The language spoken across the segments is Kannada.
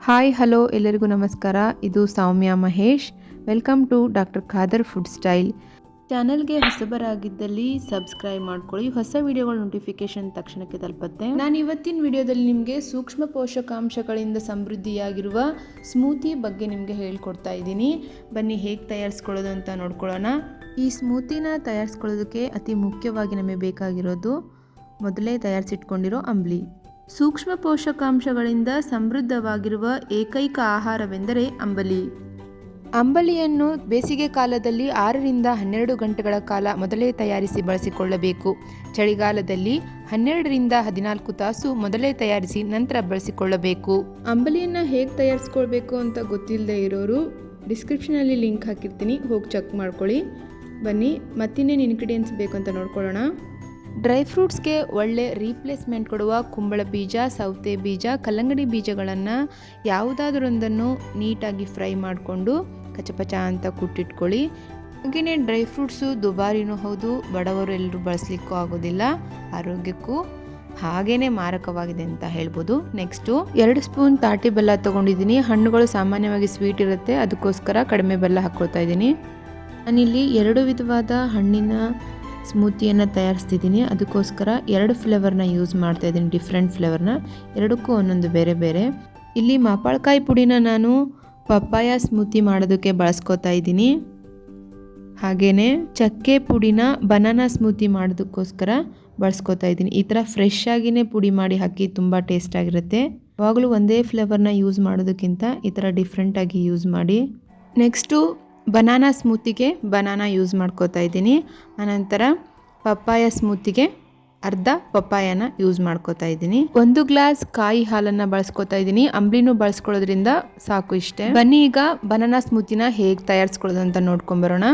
ಹಾಯ್ ಹಲೋ ಎಲ್ಲರಿಗೂ ನಮಸ್ಕಾರ. ಇದು Soumya Mahesh. Welcome to doctor Khadar food style ಚಾನಲ್ಗೆ ಹೊಸಬರಾಗಿದ್ದಲ್ಲಿ ಸಬ್ಸ್ಕ್ರೈಬ್ ಮಾಡ್ಕೊಳ್ಳಿ. ಹೊಸ ವಿಡಿಯೋಗಳ ನೋಟಿಫಿಕೇಶನ್ ತಕ್ಷಣಕ್ಕೆ ತಲುಪತ್ತೆ. ನಾನು ಇವತ್ತಿನ ವಿಡಿಯೋದಲ್ಲಿ ನಿಮಗೆ ಸೂಕ್ಷ್ಮ ಪೋಷಕಾಂಶಗಳಿಂದ ಸಮೃದ್ಧಿಯಾಗಿರುವ ಸ್ಮೂತಿ ಬಗ್ಗೆ ನಿಮಗೆ ಹೇಳ್ಕೊಡ್ತಾ ಇದ್ದೀನಿ. ಬನ್ನಿ, ಹೇಗೆ ತಯಾರಿಸ್ಕೊಳ್ಳೋದು ಅಂತ ನೋಡ್ಕೊಳ್ಳೋಣ. ಈ ಸ್ಮೂತಿನ ತಯಾರಿಸ್ಕೊಳ್ಳೋದಕ್ಕೆ ಅತಿ ಮುಖ್ಯವಾಗಿ ನಮಗೆ ಬೇಕಾಗಿರೋದು ಮೊದಲೇ ತಯಾರಿಸಿಟ್ಕೊಂಡಿರೋ ಅಂಬ್ಲಿ. ಸೂಕ್ಷ್ಮ ಪೋಷಕಾಂಶಗಳಿಂದ ಸಮೃದ್ಧವಾಗಿರುವ ಏಕೈಕ ಆಹಾರವೆಂದರೆ ಅಂಬಲಿ. ಅಂಬಲಿಯನ್ನು ಬೇಸಿಗೆ ಕಾಲದಲ್ಲಿ ಆರರಿಂದ ಹನ್ನೆರಡು ಗಂಟೆಗಳ ಕಾಲ ಮೊದಲೇ ತಯಾರಿಸಿ ಬಳಸಿಕೊಳ್ಳಬೇಕು. ಚಳಿಗಾಲದಲ್ಲಿ ಹನ್ನೆರಡರಿಂದ ಹದಿನಾಲ್ಕು ತಾಸು ಮೊದಲೇ ತಯಾರಿಸಿ ನಂತರ ಬಳಸಿಕೊಳ್ಳಬೇಕು. ಅಂಬಲಿಯನ್ನು ಹೇಗೆ ತಯಾರಿಸ್ಕೊಳ್ಬೇಕು ಅಂತ ಗೊತ್ತಿಲ್ಲದೆ ಇರೋರು ಡಿಸ್ಕ್ರಿಪ್ಷನಲ್ಲಿ ಲಿಂಕ್ ಹಾಕಿರ್ತೀನಿ. ಹೋಗಿ ಚೆಕ್ ಮಾಡ್ಕೊಳ್ಳಿ. ಬನ್ನಿ ಮತ್ತಿನ್ನೇನು ಇನ್ಗ್ರೀಡಿಯೆಂಟ್ಸ್ ಬೇಕು ಅಂತ ನೋಡ್ಕೊಳ್ಳೋಣ. ಡ್ರೈ ಫ್ರೂಟ್ಸ್ಗೆ ಒಳ್ಳೆ ರೀಪ್ಲೇಸ್ಮೆಂಟ್ ಕೊಡುವ ಕುಂಬಳ ಬೀಜ ಸೌತೆ ಬೀಜ ಕಲ್ಲಂಗಡಿ ಬೀಜಗಳನ್ನು ಯಾವುದಾದ್ರೊಂದನ್ನು ನೀಟಾಗಿ ಫ್ರೈ ಮಾಡಿಕೊಂಡು ಕಚಪಚ ಅಂತ ಕುಟ್ಟಿಟ್ಕೊಳ್ಳಿ. ಹಾಗೆಯೇ ಡ್ರೈ ಫ್ರೂಟ್ಸು ದುಬಾರಿನೂ ಹೌದು, ಬಡವರು ಎಲ್ಲರೂ ಬಳಸಲಿಕ್ಕೂ ಆಗೋದಿಲ್ಲ, ಆರೋಗ್ಯಕ್ಕೂ ಹಾಗೇ ಮಾರಕವಾಗಿದೆ ಅಂತ ಹೇಳ್ಬೋದು. ನೆಕ್ಸ್ಟು, ಎರಡು ಸ್ಪೂನ್ ತಾಟಿ ಬೆಲ್ಲ ತೊಗೊಂಡಿದ್ದೀನಿ. ಹಣ್ಣುಗಳು ಸಾಮಾನ್ಯವಾಗಿ ಸ್ವೀಟ್ ಇರುತ್ತೆ, ಅದಕ್ಕೋಸ್ಕರ ಕಡಿಮೆ ಬೆಲ್ಲ ಹಾಕ್ಕೊಳ್ತಾ ಇದ್ದೀನಿ. ನಾನಿಲ್ಲಿ ಎರಡು ವಿಧವಾದ ಹಣ್ಣಿನ ಸ್ಮೂತಿಯನ್ನು ತಯಾರಿಸ್ತಿದ್ದೀನಿ. ಅದಕ್ಕೋಸ್ಕರ ಎರಡು ಫ್ಲೇವರ್ನ ಯೂಸ್ ಮಾಡ್ತಾ ಇದ್ದೀನಿ, ಡಿಫ್ರೆಂಟ್ ಫ್ಲೇವರ್ನ. ಎರಡಕ್ಕೂ ಒಂದೊಂದು ಬೇರೆ ಬೇರೆ. ಇಲ್ಲಿ ಮಾಪಾಳ್ಕಾಯಿ ಪುಡಿನ ನಾನು ಪಪ್ಪಾಯ ಸ್ಮೂತಿ ಮಾಡೋದಕ್ಕೆ ಬಳಸ್ಕೊತಾ ಇದ್ದೀನಿ. ಹಾಗೆಯೇ ಚಕ್ಕೆ ಪುಡಿನ ಬನಾನಾ ಸ್ಮೂತಿ ಮಾಡೋದಕ್ಕೋಸ್ಕರ ಬಳಸ್ಕೊತಾ ಇದ್ದೀನಿ. ಈ ಥರ ಫ್ರೆಶ್ ಆಗಿನೇ ಪುಡಿ ಮಾಡಿ ಹಾಕಿ ತುಂಬ ಟೇಸ್ಟಾಗಿರುತ್ತೆ ಯಾವಾಗಲೂ ಒಂದೇ ಫ್ಲೇವರ್ನ ಯೂಸ್ ಮಾಡೋದಕ್ಕಿಂತ ಈ ಥರ ಡಿಫ್ರೆಂಟಾಗಿ ಯೂಸ್ ಮಾಡಿ. ನೆಕ್ಸ್ಟು ಬನಾನಾ ಸ್ಮೂತಿಗೆ ಬನಾನಾ ಯೂಸ್ ಮಾಡ್ಕೋತಾ ಇದ್ದೀನಿ. ಆನಂತರ ಪಪ್ಪಾಯ ಸ್ಮೂತಿಗೆ ಅರ್ಧ ಪಪ್ಪಾಯನ ಯೂಸ್ ಮಾಡ್ಕೋತಾ ಇದ್ದೀನಿ. ಒಂದು ಗ್ಲಾಸ್ ಕಾಯಿ ಹಾಲನ್ನ ಬಳಸ್ಕೊತಾ ಇದ್ದೀನಿ. ಅಂಬ್ಲಿನೂ ಬಳಸ್ಕೊಳ್ಳೋದ್ರಿಂದ ಸಾಕು ಇಷ್ಟೇ. ಬನ್ನಿ ಈಗ ಬನಾನಾ ಸ್ಮೂತಿನ ಹೇಗೆ ತಯಾರಿಸ್ಕೊಳ್ಳೋದು ಅಂತ ನೋಡ್ಕೊಂಬರೋಣ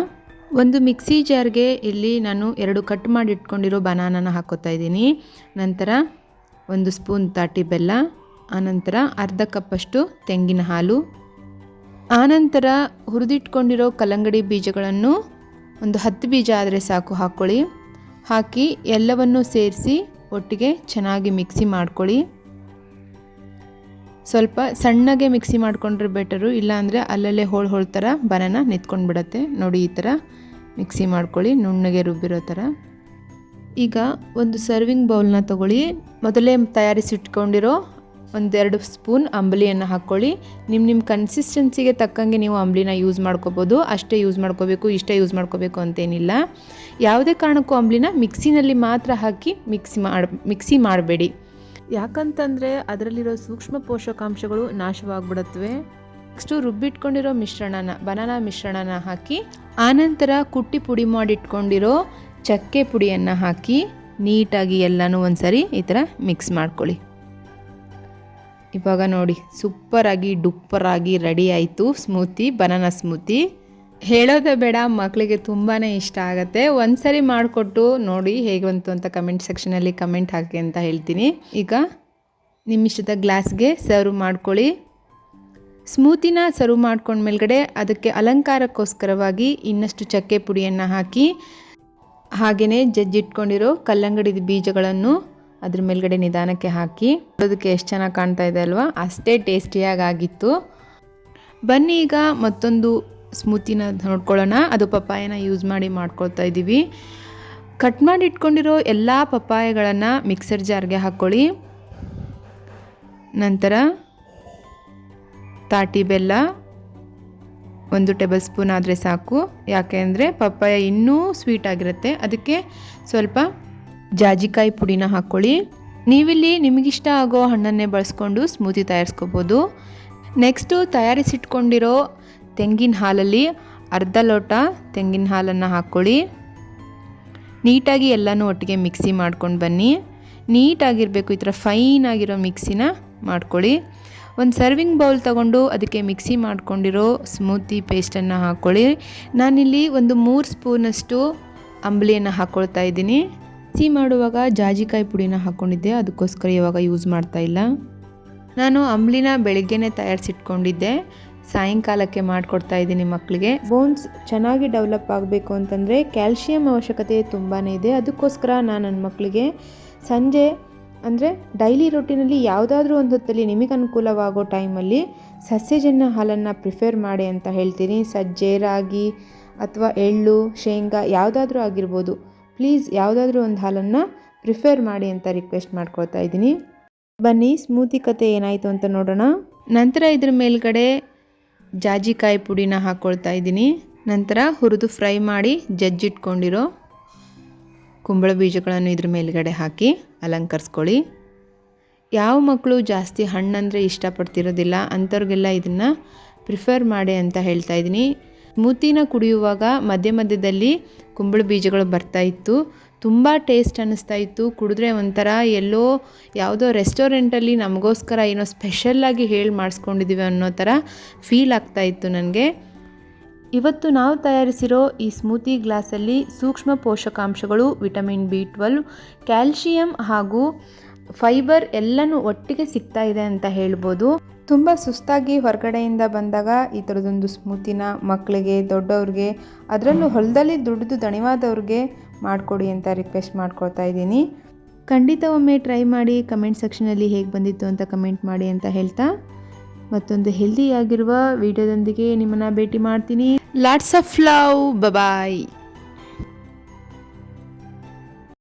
ಒಂದು ಮಿಕ್ಸಿ ಜಾರ್ಗೆ ಇಲ್ಲಿ ನಾನು ಎರಡು ಕಟ್ ಮಾಡಿ ಇಟ್ಕೊಂಡಿರೋ ಬನಾನನ ಹಾಕೋತಾ ಇದ್ದೀನಿ. ನಂತರ ಒಂದು ಸ್ಪೂನ್ ತಾಟಿ ಬೆಲ್ಲ, ಆನಂತರ ಅರ್ಧ ಕಪ್ಪಷ್ಟು ತೆಂಗಿನ ಹಾಲು, ಆನಂತರ ಹುರಿದಿಟ್ಕೊಂಡಿರೋ ಕಲ್ಲಂಗಡಿ ಬೀಜಗಳನ್ನು ಒಂದು ಹತ್ತು ಬೀಜ ಆದರೆ ಸಾಕು ಹಾಕ್ಕೊಳ್ಳಿ ಹಾಕಿ ಎಲ್ಲವನ್ನು ಸೇರಿಸಿ ಒಟ್ಟಿಗೆ ಚೆನ್ನಾಗಿ ಮಿಕ್ಸಿ ಮಾಡ್ಕೊಳ್ಳಿ. ಸ್ವಲ್ಪ ಸಣ್ಣಗೆ ಮಿಕ್ಸಿ ಮಾಡಿಕೊಂಡ್ರೆ ಬೆಟರು, ಇಲ್ಲಾಂದರೆ ಅಲ್ಲಲ್ಲೇ ಹೋಳು ಹೋಳು ಥರ ಬನಾನ ನಿಂತ್ಕೊಂಡು ಬಿಡತ್ತೆ ನೋಡಿ ಈ ಥರ ಮಿಕ್ಸಿ ಮಾಡ್ಕೊಳ್ಳಿ, ನುಣ್ಣಗೆ ರುಬ್ಬಿರೋ ಥರ. ಈಗ ಒಂದು ಸರ್ವಿಂಗ್ ಬೌಲ್ನ ತಗೊಳ್ಳಿ. ಮೊದಲೇ ತಯಾರಿಸಿಟ್ಕೊಂಡಿರೋ ಒಂದೆರಡು ಸ್ಪೂನ್ ಅಂಬಲಿಯನ್ನು ಹಾಕ್ಕೊಳ್ಳಿ ನಿಮ್ಮ ನಿಮ್ಮ ಕನ್ಸಿಸ್ಟೆನ್ಸಿಗೆ ತಕ್ಕಂಗೆ ನೀವು ಅಂಬಲಿನ ಯೂಸ್ ಮಾಡ್ಕೋಬೋದು. ಅಷ್ಟೇ ಯೂಸ್ ಮಾಡ್ಕೋಬೇಕು ಇಷ್ಟೇ ಯೂಸ್ ಮಾಡ್ಕೋಬೇಕು ಅಂತೇನಿಲ್ಲ. ಯಾವುದೇ ಕಾರಣಕ್ಕೂ ಅಂಬಲಿನ ಮಿಕ್ಸಿನಲ್ಲಿ ಮಾತ್ರ ಹಾಕಿ ಮಿಕ್ಸಿ ಮಾಡಿ ಮಿಕ್ಸಿ ಮಾಡಬೇಡಿ. ಯಾಕಂತಂದರೆ ಅದರಲ್ಲಿರೋ ಸೂಕ್ಷ್ಮ ಪೋಷಕಾಂಶಗಳು ನಾಶವಾಗ್ಬಿಡತ್ವೆ. ನೆಕ್ಸ್ಟು ರುಬ್ಬಿಟ್ಕೊಂಡಿರೋ ಮಿಶ್ರಣನ ಬನಾನಾ ಮಿಶ್ರಣನ ಹಾಕಿ ಆನಂತರ ಕುಟ್ಟಿ ಪುಡಿ ಮಾಡಿಟ್ಕೊಂಡಿರೋ ಚಕ್ಕೆ ಪುಡಿಯನ್ನು ಹಾಕಿ ನೀಟಾಗಿ ಎಲ್ಲನೂ ಒಂದ್ಸರಿ ಈ ಥರ ಮಿಕ್ಸ್ ಮಾಡ್ಕೊಳ್ಳಿ. ಇವಾಗ ನೋಡಿ, ಸೂಪರಾಗಿ ಡುಪ್ಪರಾಗಿ ರೆಡಿ ಆಯಿತು ಸ್ಮೂತಿ, ಬನಾನಾ ಸ್ಮೂತಿ. ಹೇಳೋದೇ ಬೇಡ ಮಕ್ಕಳಿಗೆ ತುಂಬಾ ಇಷ್ಟ ಆಗುತ್ತೆ. ಒಂದ್ಸರಿ ಮಾಡಿಕೊಟ್ಟು ನೋಡಿ ಹೇಗೆ ಬಂತು ಅಂತ ಕಮೆಂಟ್ ಸೆಕ್ಷನಲ್ಲಿ ಕಮೆಂಟ್ ಹಾಕಿ ಅಂತ ಹೇಳ್ತೀನಿ. ಈಗ ನಿಮ್ಮಿಷ್ಟದ ಗ್ಲಾಸ್ಗೆ ಸರ್ವ್ ಮಾಡ್ಕೊಳ್ಳಿ. ಸ್ಮೂತಿನ ಸರ್ವ್ ಮಾಡ್ಕೊಂಡ ಮೇಲ್ಗಡೆ ಅದಕ್ಕೆ ಅಲಂಕಾರಕ್ಕೋಸ್ಕರವಾಗಿ ಇನ್ನಷ್ಟು ಚಕ್ಕೆ ಪುಡಿಯನ್ನು ಹಾಕಿ ಹಾಗೆಯೇ ಜಜ್ಜಿಟ್ಕೊಂಡಿರೋ ಕಲ್ಲಂಗಡಿ ಬೀಜಗಳನ್ನು ಅದ್ರ ಮೇಲ್ಗಡೆ ನಿಧಾನಕ್ಕೆ ಹಾಕಿ ಅದಕ್ಕೆ ಎಷ್ಟು ಚೆನ್ನಾಗಿ ಕಾಣ್ತಾ ಇದೆ ಅಲ್ವಾ? ಅಷ್ಟೇ ಟೇಸ್ಟಿಯಾಗಿ ಆಗಿತ್ತು ಬನ್ನಿ ಈಗ ಮತ್ತೊಂದು ಸ್ಮೂತಿನ ನೋಡ್ಕೊಳ್ಳೋಣ. ಅದು ಪಪ್ಪಾಯನ ಯೂಸ್ ಮಾಡಿ ಮಾಡ್ಕೊಳ್ತಾ ಇದ್ದೀವಿ. ಕಟ್ ಮಾಡಿ ಇಟ್ಕೊಂಡಿರೋ ಎಲ್ಲ ಪಪ್ಪಾಯಗಳನ್ನು ಮಿಕ್ಸರ್ ಜಾರ್ಗೆ ಹಾಕ್ಕೊಳ್ಳಿ ನಂತರ ತಾಟಿ ಬೆಲ್ಲ ಒಂದು ಟೇಬಲ್ ಸ್ಪೂನ್ ಆದರೆ ಸಾಕು. ಯಾಕೆ ಅಂದರೆ ಪಪ್ಪಾಯ ಇನ್ನೂ ಸ್ವೀಟ್ ಆಗಿರುತ್ತೆ. ಅದಕ್ಕೆ ಸ್ವಲ್ಪ ಜಾಜಿಕಾಯಿ ಪುಡಿನ ಹಾಕ್ಕೊಳ್ಳಿ ನೀವಿಲ್ಲಿ ನಿಮಗಿಷ್ಟ ಆಗೋ ಹಣ್ಣನ್ನೇ ಬಳಸ್ಕೊಂಡು ಸ್ಮೂತಿ ತಯಾರಿಸ್ಕೋಬೋದು. ನೆಕ್ಸ್ಟು ತಯಾರಿಸಿಟ್ಕೊಂಡಿರೋ ತೆಂಗಿನ ಹಾಲಲ್ಲಿ ಅರ್ಧ ಲೋಟ ತೆಂಗಿನ ಹಾಲನ್ನು ಹಾಕ್ಕೊಳ್ಳಿ ನೀಟಾಗಿ ಎಲ್ಲನೂ ಒಟ್ಟಿಗೆ ಮಿಕ್ಸಿ ಮಾಡ್ಕೊಂಡು ಬನ್ನಿ. ನೀಟಾಗಿರಬೇಕು, ಈ ಥರ ಆಗಿರೋ ಮಿಕ್ಸಿನ ಮಾಡ್ಕೊಳ್ಳಿ. ಒಂದು ಸರ್ವಿಂಗ್ ಬೌಲ್ ತಗೊಂಡು ಅದಕ್ಕೆ ಮಿಕ್ಸಿ ಮಾಡ್ಕೊಂಡಿರೋ ಸ್ಮೂತಿ ಪೇಸ್ಟನ್ನು ಹಾಕ್ಕೊಳ್ಳಿ ನಾನಿಲ್ಲಿ ಒಂದು ಮೂರು ಸ್ಪೂನಷ್ಟು ಅಂಬಲಿಯನ್ನು ಹಾಕ್ಕೊಳ್ತಾ ಇದ್ದೀನಿ. ಮಿಕ್ಸಿ ಮಾಡುವಾಗ ಜಾಜಿಕಾಯಿ ಪುಡಿನ ಹಾಕ್ಕೊಂಡಿದ್ದೆ ಅದಕ್ಕೋಸ್ಕರ ಇವಾಗ ಯೂಸ್ ಮಾಡ್ತಾ ಇಲ್ಲ. ನಾನು ಅಂಬ್ಲಿನ ಬೆಳಗ್ಗೆನೇ ತಯಾರಿಸಿಟ್ಕೊಂಡಿದ್ದೆ. ಸಾಯಂಕಾಲಕ್ಕೆ ಮಾಡಿಕೊಡ್ತಾ ಇದ್ದೀನಿ ಮಕ್ಕಳಿಗೆ ಬೋನ್ಸ್ ಚೆನ್ನಾಗಿ ಡೆವಲಪ್ ಆಗಬೇಕು ಅಂತಂದರೆ ಕ್ಯಾಲ್ಶಿಯಂ ಅವಶ್ಯಕತೆ ತುಂಬಾ ಇದೆ. ಅದಕ್ಕೋಸ್ಕರ ನಾನು ನನ್ನ ಮಕ್ಕಳಿಗೆ ಸಂಜೆ ಅಂದರೆ ಡೈಲಿ ರೊಟ್ಟಿನಲ್ಲಿ ಯಾವುದಾದ್ರೂ ಒಂದು ಹೊತ್ತಲ್ಲಿ ನಿಮಗೆ ಅನುಕೂಲವಾಗೋ ಟೈಮಲ್ಲಿ ಸಸ್ಯಜನ್ಯ ಹಾಲನ್ನು ಪ್ರಿಫೇರ್ ಮಾಡಿ ಅಂತ ಹೇಳ್ತೀನಿ. ಸಜ್ಜೆ, ರಾಗಿ ಅಥವಾ ಎಳ್ಳು, ಶೇಂಗಾ ಯಾವುದಾದ್ರೂ ಆಗಿರ್ಬೋದು. ಪ್ಲೀಸ್ ಯಾವುದಾದ್ರೂ ಒಂದು ಹಾಲನ್ನು ಪ್ರಿಫೇರ್ ಮಾಡಿ ಅಂತ ರಿಕ್ವೆಸ್ಟ್ ಮಾಡ್ಕೊಳ್ತಾ ಇದ್ದೀನಿ. ಬನ್ನಿ, ಸ್ಮೂತಿ ಕತೆ ಏನಾಯಿತು ಅಂತ ನೋಡೋಣ. ನಂತರ ಇದ್ರ ಮೇಲ್ಗಡೆ ಜಾಜಿಕಾಯಿ ಪುಡಿನ ಹಾಕ್ಕೊಳ್ತಾ ಇದ್ದೀನಿ. ನಂತರ ಹುರಿದು ಫ್ರೈ ಮಾಡಿ ಜಜ್ಜಿಟ್ಕೊಂಡಿರೋ ಕುಂಬಳ ಬೀಜಗಳನ್ನು ಇದ್ರ ಮೇಲ್ಗಡೆ ಹಾಕಿ ಅಲಂಕರಿಸ್ಕೊಳ್ಳಿ. ಯಾವ ಮಕ್ಕಳು ಜಾಸ್ತಿ ಹಣ್ಣಂದರೆ ಇಷ್ಟಪಡ್ತಿರೋದಿಲ್ಲ, ಅಂಥವ್ರಿಗೆಲ್ಲ ಇದನ್ನು ಪ್ರಿಫರ್ ಮಾಡಿ ಅಂತ ಹೇಳ್ತಾ ಇದ್ದೀನಿ. ಸ್ಮೂತಿನ ಕುಡಿಯುವಾಗ ಮಧ್ಯ ಮಧ್ಯದಲ್ಲಿ ಕುಂಬಳ ಬೀಜಗಳು ಬರ್ತಾ ಇತ್ತು. ತುಂಬ ಟೇಸ್ಟ್ ಅನ್ನಿಸ್ತಾ ಇತ್ತು. ಕುಡಿದ್ರೆ ಒಂಥರ ಎಲ್ಲೋ ಯಾವುದೋ ರೆಸ್ಟೋರೆಂಟಲ್ಲಿ ನಮಗೋಸ್ಕರ ಏನೋ ಸ್ಪೆಷಲ್ಲಾಗಿ ಹೇಳಿ ಮಾಡಿಸ್ಕೊಂಡಿದ್ದೀವಿ ಅನ್ನೋ ಥರ ಫೀಲ್ ಆಗ್ತಾ ಇತ್ತು ನನಗೆ. ಇವತ್ತು ನಾವು ತಯಾರಿಸಿರೋ ಈ ಸ್ಮೂತಿ ಗ್ಲಾಸಲ್ಲಿ ಸೂಕ್ಷ್ಮ ಪೋಷಕಾಂಶಗಳು ವಿಟಮಿನ್ ಬಿ ಟ್ವೆಲ್ವ್ ಕ್ಯಾಲ್ಶಿಯಂ ಹಾಗೂ ಫೈಬರ್ ಎಲ್ಲನೂ ಒಟ್ಟಿಗೆ ಸಿಗ್ತಾ ಇದೆ ಅಂತ ಹೇಳ್ಬೋದು. ತುಂಬ ಸುಸ್ತಾಗಿ ಹೊರಗಡೆಯಿಂದ ಬಂದಾಗ ಈ ಥರದೊಂದು ಸ್ಮೂತಿನ ಮಕ್ಕಳಿಗೆ, ದೊಡ್ಡವ್ರಿಗೆ, ಅದರಲ್ಲೂ ಹೊಲದಲ್ಲಿ ದುಡಿದು ದಣಿವಾದವ್ರಿಗೆ ಮಾಡಿಕೊಡಿ ಅಂತ ರಿಕ್ವೆಸ್ಟ್ ಮಾಡ್ಕೊಳ್ತಾ ಇದ್ದೀನಿ. ಖಂಡಿತ ಒಮ್ಮೆ ಟ್ರೈ ಮಾಡಿ ಕಮೆಂಟ್ ಸೆಕ್ಷನಲ್ಲಿ ಹೇಗೆ ಬಂದಿತ್ತು ಅಂತ ಕಮೆಂಟ್ ಮಾಡಿ ಅಂತ ಹೇಳ್ತಾ. ಮತ್ತೊಂದು ಹೆಲ್ದಿಯಾಗಿರುವ ವಿಡಿಯೋದೊಂದಿಗೆ ನಿಮ್ಮನ್ನು ಭೇಟಿ ಮಾಡ್ತೀನಿ. Lots of love bye